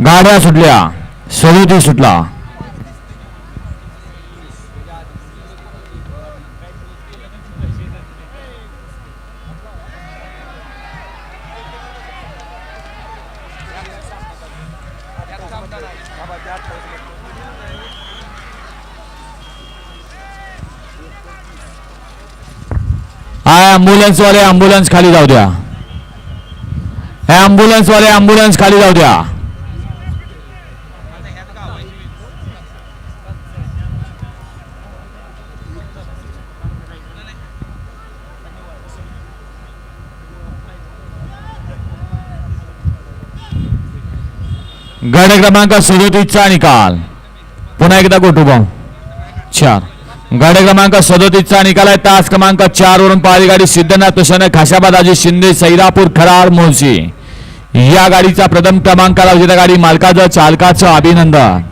गाड्या सुटल्या सदोतीस सुटला। हा वाले ॲम्ब्युलन्स खाली जाऊ द्या। ॲम्ब्युलन्स वाले ॲम्ब्युलन्स खाली जाऊ द्या। गड क्रमांक सदोतीसचा निकाल पुन्हा एकदा गोटूभाऊ चार. गड क्रमांक सदोतीसचा निकाल आहे. तास क्रमांक चार वरून पाळी गाडी सिद्धनाथ प्रसन्न खाशाबादाजी शिंदे सैरापूर खरार मोर्शी या गाडीचा प्रथम क्रमांकाला विजेता गाडी मालकाचं चालकाचं अभिनंदन.